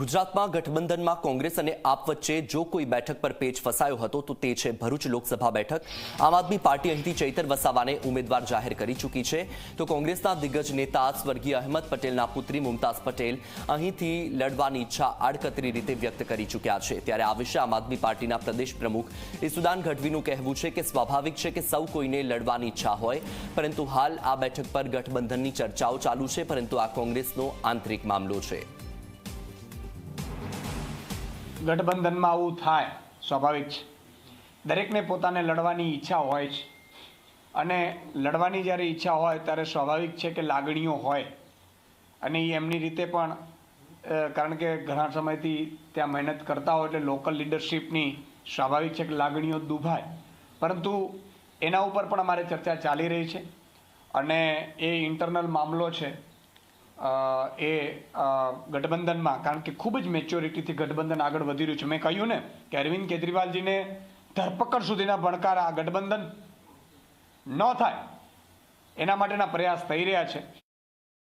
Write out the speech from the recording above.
ગુજરાતમાં ગઠબંધનમાં કોંગ્રેસ અને આપ વચ્ચે જો કોઈ બેઠક પર પેચ ફસાયો હતો તો તે છે ભરૂચ લોકસભા બેઠક. આમ આદમી પાર્ટી અહીંથી ચૈતર વસાવાને ઉમેદવાર જાહેર કરી ચૂકી છે. તો કોંગ્રેસના દિગ્ગજ નેતા સ્વર્ગીય અહેમદ પટેલના પુત્રી મુમતાઝ પટેલ અહીંથી લડવાની ઈચ્છા આડકતરી રીતે વ્યક્ત કરી ચૂક્યા છે. ત્યારે આ વિશે આમ આદમી પાર્ટીના પ્રદેશ પ્રમુખ ઈસુદાન ગઢવીનું કહેવું છે કે સ્વાભાવિક છે કે સૌ કોઈને લડવાની ઈચ્છા હોય. પરંતુ હાલ આ બેઠક પર ગઠબંધનની ચર્ચાઓ ચાલુ છે, પરંતુ આ કોંગ્રેસનો આંતરિક મામલો છે. ગઠબંધનમાં આવું થાય, સ્વાભાવિક છે. દરેકને પોતાને લડવાની ઈચ્છા હોય છે. અને લડવાની જ્યારે ઈચ્છા હોય, ત્યારે સ્વાભાવિક છે કે લાગણીઓ હોય. અને એ એમની રીતે પણ કારણ કે ઘણા સમયથી ત્યાં મહેનત કરતા હોય એટલે લોકલ લીડરશિપની સ્વાભાવિક છે કે લાગણીઓ દુભાય. પરંતુ એના ઉપર પણ અમારે ચર્ચા ચાલી રહી છે. અને એ ઇન્ટરનલ મામલો છે એ ગઠબંધનમાં, કારણ કે ખૂબ જ મેચ્યોરિટીથી ગઠબંધન આગળ વધી રહ્યું છે. મેં કહ્યું ને કે અરવિંદ કેજરીવાલજીને ધરપકડ સુધીના ભણકાર આ ગઠબંધન ન થાય, એના માટેના પ્રયાસ થઈ રહ્યા છે.